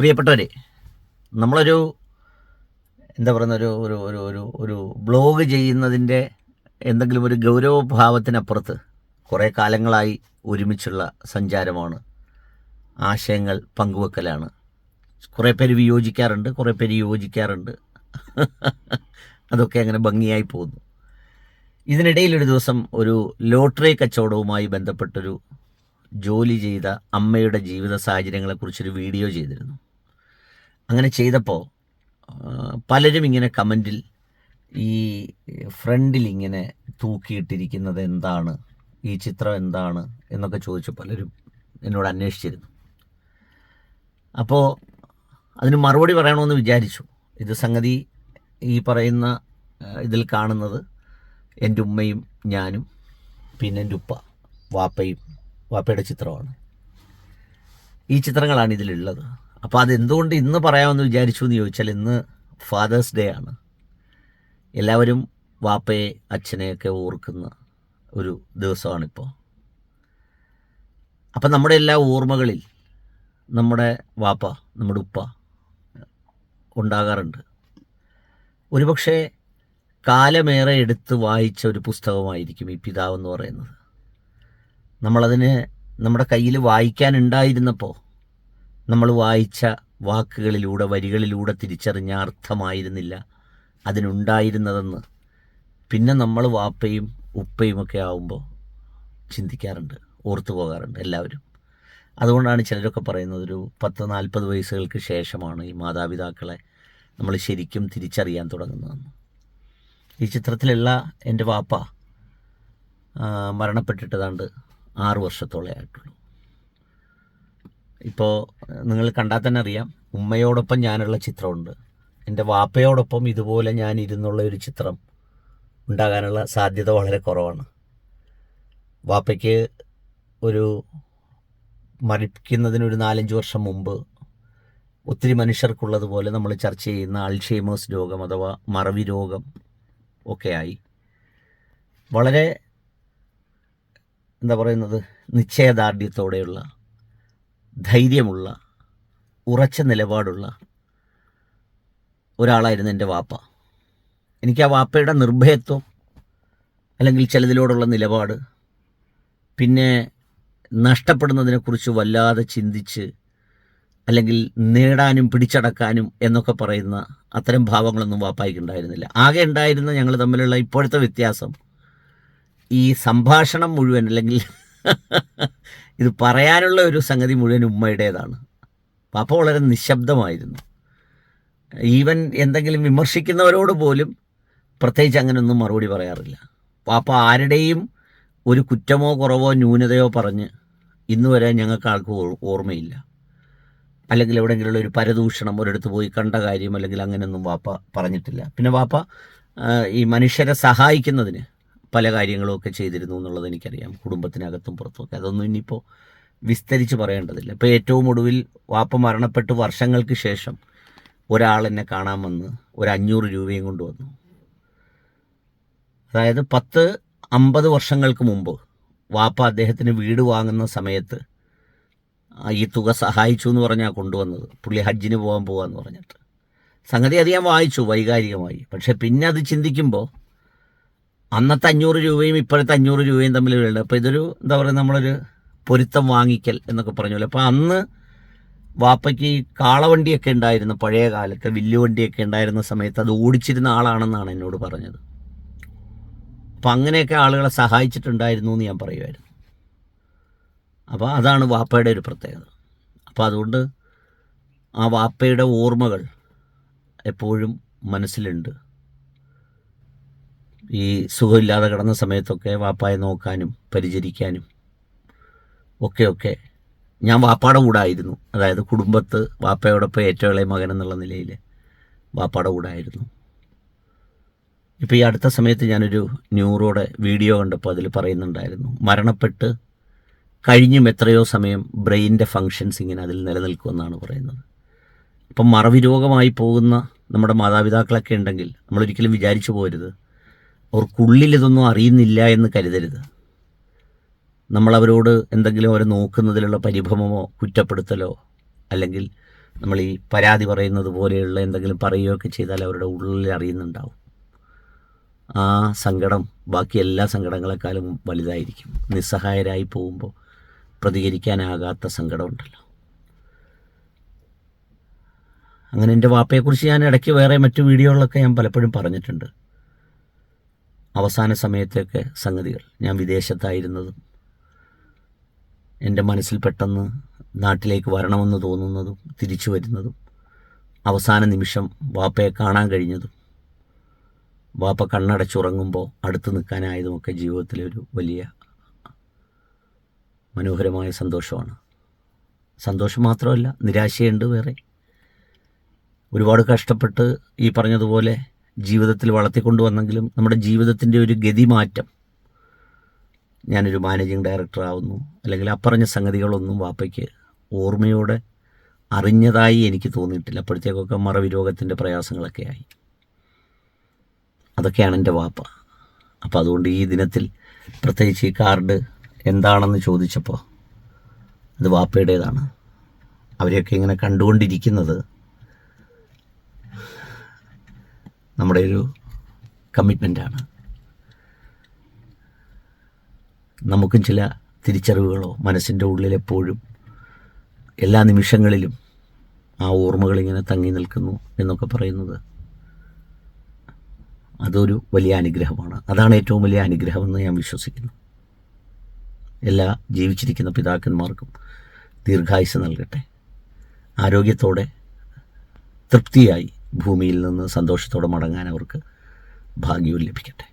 പ്രിയപ്പെട്ടവരെ നമ്മളൊരു എന്താ പറയുന്ന ഒരു ഒരു ഒരു ഒരു ഒരു ബ്ലോഗ് ചെയ്യുന്നതിന്റെ എന്തെങ്കിലും ഒരു ഗൗരവഭാവത്തിനപ്പുറത്ത് കുറേ കാലങ്ങളായി ഒരുമിച്ചുള്ള സഞ്ചാരമാണ്. ആശയങ്ങൾ പങ്കുവെക്കലാണ്. കുറേ പേര് വിയോജിക്കാറുണ്ട് കുറേ പേര് യോജിക്കാറുണ്ട്. അതൊക്കെ അങ്ങനെ ഭംഗിയായി പോകുന്നു. ഇതിനിടയിൽ ഒരു ദിവസം ഒരു ലോട്ടറി കച്ചവടവുമായി ബന്ധപ്പെട്ടൊരു ജോലി ചെയ്ത അമ്മയുടെ ജീവിത സാഹചര്യങ്ങളെക്കുറിച്ചൊരു വീഡിയോ ചെയ്തിരുന്നു. അങ്ങനെ ചെയ്തപ്പോൾ പലരും ഇങ്ങനെ കമന്റിൽ ഈ ഫ്രണ്ടിൽ ഇങ്ങനെ തൂക്കിയിട്ടിരിക്കുന്നത് എന്താണ്? ഈ ചിത്രം എന്താണ്? എന്നൊക്കെ ചോദിച്ചു പലരും എന്നോട് അന്വേഷിച്ചിരുന്നു. അപ്പോൾ അതിന് മറുപടി പറയണമെന്ന് വിചാരിച്ചു. ഇത് സംഗതി ഈ പറയുന്ന ഇതിൽ കാണുന്നത് എന്റെ ഉമ്മയും ഞാനും പിന്നെ എന്റെ ഉപ്പ വാപ്പയും വാപ്പയുടെ ചിത്രമാണ്. ഈ ചിത്രങ്ങളാണ് ഇതിലുള്ളത്. അപ്പോൾ അതെന്തുകൊണ്ട് ഇന്ന് പറയാമെന്ന് വിചാരിച്ചു എന്ന് ചോദിച്ചാൽ ഇന്ന് ഫാദേഴ്സ് ഡേ ആണ്. എല്ലാവരും വാപ്പയെ അച്ഛനെയൊക്കെ ഓർക്കുന്ന ഒരു ദിവസമാണിപ്പോൾ അപ്പം നമ്മുടെ എല്ലാ ഓർമ്മകളിൽ നമ്മുടെ വാപ്പ നമ്മുടെ ഉപ്പ ഉണ്ടാകാറുണ്ട്. ഒരുപക്ഷെ കാലമേറെ എടുത്ത് വായിച്ച ഒരു പുസ്തകമായിരിക്കും ഈ പിതാവ് എന്ന് പറയുന്നത്. നമ്മളതിന് നമ്മുടെ കയ്യിൽ വായിക്കാനുണ്ടായിരുന്നപ്പോൾ നമ്മൾ വായിച്ച വാക്കുകളിലൂടെ വരികളിലൂടെ തിരിച്ചറിഞ്ഞ അർത്ഥമായിരുന്നില്ല അതിനുണ്ടായിരുന്നതെന്ന്. പിന്നെ നമ്മൾ വാപ്പയും ഉപ്പയുമൊക്കെ ആവുമ്പോൾ ചിന്തിക്കാറുണ്ട് ഓർത്തു പോകാറുണ്ട് എല്ലാവരും. അതുകൊണ്ടാണ് ചിലരൊക്കെ പറയുന്നത് ഒരു പത്ത് നാൽപ്പത് വയസ്സുകൾക്ക് ശേഷമാണ് ഈ മാതാപിതാക്കളെ നമ്മൾ ശരിക്കും തിരിച്ചറിയാൻ തുടങ്ങുന്നതെന്ന്. ഈ ചിത്രത്തിലുള്ള എന്റെ വാപ്പ മരണപ്പെട്ടിട്ടതാണ്ട് ആറ് വർഷത്തോളം ആയിട്ടുള്ളൂ ഇപ്പോൾ നിങ്ങൾ കണ്ടാൽ തന്നെ അറിയാം ഉമ്മയോടൊപ്പം ഞാനുള്ള ചിത്രമുണ്ട്. എന്റെ വാപ്പയോടൊപ്പം ഇതുപോലെ ഞാൻ ഇരുന്നുള്ള ഒരു ചിത്രം ഉണ്ടാകാനുള്ള സാധ്യത വളരെ കുറവാണ്. വാപ്പയ്ക്ക് ഒരു മരിക്കുന്നതിന് ഒരു നാലഞ്ച് വർഷം മുമ്പ് ഒത്തിരി മനുഷ്യർക്കുള്ളതുപോലെ നമ്മൾ ചർച്ച ചെയ്യുന്ന അൾഷേമേഴ്സ് രോഗം അഥവാ മറവി രോഗം ഒക്കെയായി. വളരെ എന്താ പറയുന്നത് നിശ്ചയദാർഢ്യത്തോടെയുള്ള ധൈര്യമുള്ള ഉറച്ച നിലപാടുള്ള ഒരാളായിരുന്നു എന്റെ വാപ്പ. എനിക്ക് ആ വാപ്പയുടെ നിർഭയത്വം അല്ലെങ്കിൽ ചിലതിലോടുള്ള നിലപാട് പിന്നെ നഷ്ടപ്പെടുന്നതിനെക്കുറിച്ച് വല്ലാതെ ചിന്തിച്ച് അല്ലെങ്കിൽ നേടാനും പിടിച്ചടക്കാനും എന്നൊക്കെ പറയുന്ന അത്തരം ഭാവങ്ങളൊന്നും വാപ്പായിക്ക് ഉണ്ടായിരുന്നില്ല. ആകെ ഉണ്ടായിരുന്ന ഞങ്ങൾ തമ്മിലുള്ള ഇപ്പോഴത്തെ വ്യത്യാസം ഈ സംഭാഷണം മുഴുവൻ അല്ലെങ്കിൽ ഇത് പറയാനുള്ള ഒരു സംഗതി മുഴുവൻ ഉമ്മയുടേതാണ്. പാപ്പ വളരെ നിശബ്ദമായിരുന്നു. ഈവൻ എന്തെങ്കിലും വിമർശിക്കുന്നവരോട് പോലും പ്രത്യേകിച്ച് അങ്ങനെയൊന്നും മറുപടി പറയാറില്ല. പാപ്പ ആരുടെയും ഒരു കുറ്റമോ കുറവോ ന്യൂനതയോ പറഞ്ഞ് ഇന്ന് വരെ ഞങ്ങൾക്ക് ആൾക്ക് ഓർമ്മയില്ല. അല്ലെങ്കിൽ എവിടെയെങ്കിലും ഒരു പരദൂഷണം ഒരിടത്ത് പോയി കണ്ട കാര്യം അല്ലെങ്കിൽ അങ്ങനെയൊന്നും വാപ്പ പറഞ്ഞിട്ടില്ല. പിന്നെ വാപ്പ ഈ മനുഷ്യരെ സഹായിക്കുന്നതിന് പല കാര്യങ്ങളൊക്കെ ചെയ്തിരുന്നു എന്നുള്ളത് എനിക്കറിയാം. കുടുംബത്തിനകത്തും പുറത്തുമൊക്കെ. അതൊന്നും ഇനിയിപ്പോൾ വിസ്തരിച്ച് പറയേണ്ടതില്ല. ഇപ്പോൾ ഏറ്റവും ഒടുവിൽ വാപ്പ മരണപ്പെട്ട് വർഷങ്ങൾക്ക് ശേഷം ഒരാൾ എന്നെ കാണാൻ വന്ന് ഒരു അഞ്ഞൂറ് രൂപയും കൊണ്ടുവന്നു അതായത് പത്ത് അമ്പത് വർഷങ്ങൾക്ക് മുമ്പ് വാപ്പ അദ്ദേഹത്തിന് വീട് വാങ്ങുന്ന സമയത്ത് ഈ തുക സഹായിച്ചു എന്ന് പറഞ്ഞാൽ കൊണ്ടുവന്നത്. പുള്ളി ഹജ്ജിന് പോകാൻ പോകാന്ന് പറഞ്ഞിട്ട്. സംഗതി അത് ഞാൻ വായിച്ചു വൈകാരികമായി. പക്ഷെ പിന്നെ അത് ചിന്തിക്കുമ്പോൾ അന്നത്തെ അഞ്ഞൂറ് രൂപയും ഇപ്പോഴത്തെ അഞ്ഞൂറ് രൂപയും തമ്മിൽ വീഴുണ്ട് അപ്പോൾ ഇതൊരു എന്താ പറയുക നമ്മളൊരു പൊരുത്തം വാങ്ങിക്കൽ എന്നൊക്കെ പറഞ്ഞ അപ്പോൾ അന്ന് വാപ്പയ്ക്ക് കാളവണ്ടിയൊക്കെ ഉണ്ടായിരുന്നു പഴയ കാലത്ത് വില്ലുവണ്ടിയൊക്കെ ഉണ്ടായിരുന്ന സമയത്ത് അത് ഓടിച്ചിരുന്ന ആളാണെന്നാണ് എന്നോട് പറഞ്ഞത്. അപ്പം അങ്ങനെയൊക്കെ ആളുകളെ സഹായിച്ചിട്ടുണ്ടായിരുന്നു എന്ന് ഞാൻ പറയുമായിരുന്നു അപ്പോൾ അതാണ് വാപ്പയുടെ ഒരു പ്രത്യേകത. അപ്പോൾ അതുകൊണ്ട് ആ വാപ്പയുടെ ഓർമ്മകൾ എപ്പോഴും മനസ്സിലുണ്ട്. ഈ സുഖമില്ലാതെ കിടന്ന സമയത്തൊക്കെ വാപ്പായെ നോക്കാനും പരിചരിക്കാനും ഒക്കെ ഒക്കെ ഞാൻ വാപ്പാടെ കൂടെ ആയിരുന്നു. അതായത് കുടുംബത്ത് വാപ്പയോടൊപ്പം ഏറ്റവും ഇളയ മകൻ എന്നുള്ള നിലയിൽ വാപ്പാടെ കൂടെ ആയിരുന്നു. ഇപ്പോൾ ഈ അടുത്ത സമയത്ത് ഞാനൊരു ന്യൂറോടെ വീഡിയോ കണ്ടപ്പോൾ അതിൽ പറയുന്നുണ്ടായിരുന്നു. മരണപ്പെട്ട് കഴിഞ്ഞും എത്രയോ സമയം ബ്രെയിനിന്റെ ഫങ്ഷൻസ് ഇങ്ങനെ അതിൽ നിലനിൽക്കുമെന്നാണ് പറയുന്നത്. അപ്പം മറവി രോഗമായി പോകുന്ന നമ്മുടെ മാതാപിതാക്കളൊക്കെ ഉണ്ടെങ്കിൽ നമ്മളൊരിക്കലും വിചാരിച്ചു പോരുത്. അവർക്കുള്ളിൽ ഇതൊന്നും അറിയുന്നില്ല എന്ന് കരുതരുത്. നമ്മളവരോട് എന്തെങ്കിലും അവരെ നോക്കുന്നതിലുള്ള പരിഭ്രമമോ കുറ്റപ്പെടുത്തലോ അല്ലെങ്കിൽ നമ്മൾ ഈ പരാതി പറയുന്നത് പോലെയുള്ള എന്തെങ്കിലും പറയുകയൊക്കെ ചെയ്താൽ അവരുടെ ഉള്ളിൽ അറിയുന്നുണ്ടാവും. ആ സങ്കടം ബാക്കി എല്ലാ സങ്കടങ്ങളെക്കാളും വലുതായിരിക്കും. നിസ്സഹായരായി പോകുമ്പോൾ പ്രതികരിക്കാനാകാത്ത സങ്കടമുണ്ടല്ലോ അങ്ങനെ എന്റെ വാപ്പയെക്കുറിച്ച് ഞാൻ ഇടയ്ക്ക് വേറെ മറ്റു വീഡിയോകളൊക്കെ ഞാൻ പലപ്പോഴും പറഞ്ഞിട്ടുണ്ട്. അവസാന സമയത്തൊക്കെ സംഗതികൾ. ഞാൻ വിദേശത്തായിരുന്നതും എന്റെ മനസ്സിൽ പെട്ടെന്ന് നാട്ടിലേക്ക് വരണമെന്ന് തോന്നുന്നതും തിരിച്ചു വരുന്നതും അവസാന നിമിഷം വാപ്പയെ കാണാൻ കഴിഞ്ഞതും വാപ്പ കണ്ണടച്ചുറങ്ങുമ്പോൾ അടുത്ത് നിൽക്കാനായതുമൊക്കെ ജീവിതത്തിലെ ഒരു വലിയ മനോഹരമായ സന്തോഷമാണ്. സന്തോഷം മാത്രമല്ല നിരാശയുണ്ട് വേറെ. ഒരുപാട് കഷ്ടപ്പെട്ട് ഈ പറഞ്ഞതുപോലെ ജീവിതത്തിൽ വളർത്തിക്കൊണ്ടുവന്നെങ്കിലും നമ്മുടെ ജീവിതത്തിന്റെ ഒരു ഗതിമാറ്റം ഞാനൊരു മാനേജിങ് ഡയറക്ടർ ആവുന്നു. അല്ലെങ്കിൽ അപ്പറഞ്ഞ സംഗതികളൊന്നും വാപ്പയ്ക്ക് ഓർമ്മയോടെ അറിഞ്ഞതായി എനിക്ക് തോന്നിയിട്ടില്ല. അപ്പോഴത്തേക്കൊക്കെ മറവി രോഗത്തിന്റെ പ്രയാസങ്ങളൊക്കെ ആയി. അതൊക്കെയാണ് എന്റെ വാപ്പ. അപ്പോൾ അതുകൊണ്ട് ഈ ദിനത്തിൽ പ്രത്യേകിച്ച് ഈ കാർഡ് എന്താണെന്ന് ചോദിച്ചപ്പോൾ അത് വാപ്പയുടേതാണ്. അവരെയൊക്കെ ഇങ്ങനെ കണ്ടുകൊണ്ടിരിക്കുന്നത് നമ്മുടെ ഒരു കമ്മിറ്റ്മെന്റാണ് നമുക്കും ചില തിരിച്ചറിവുകളോ മനസ്സിന്റെ ഉള്ളിൽ എപ്പോഴും എല്ലാ നിമിഷങ്ങളിലും ആ ഓർമ്മകൾ ഇങ്ങനെ തങ്ങി നിൽക്കുന്നു എന്നൊക്കെ പറയുന്നത് അതൊരു വലിയ അനുഗ്രഹമാണ്. അതാണ് ഏറ്റവും വലിയ അനുഗ്രഹമെന്ന് ഞാൻ വിശ്വസിക്കുന്നു. എല്ലാ ജീവിച്ചിരിക്കുന്ന പിതാക്കന്മാർക്കും ദീർഘായുസ് നൽകട്ടെ. ആരോഗ്യത്തോടെ തൃപ്തിയായി ഭൂമിയിൽ നിന്ന് സന്തോഷത്തോടെ മടങ്ങാൻ അവർക്ക് ഭാഗ്യവും ലഭിക്കട്ടെ.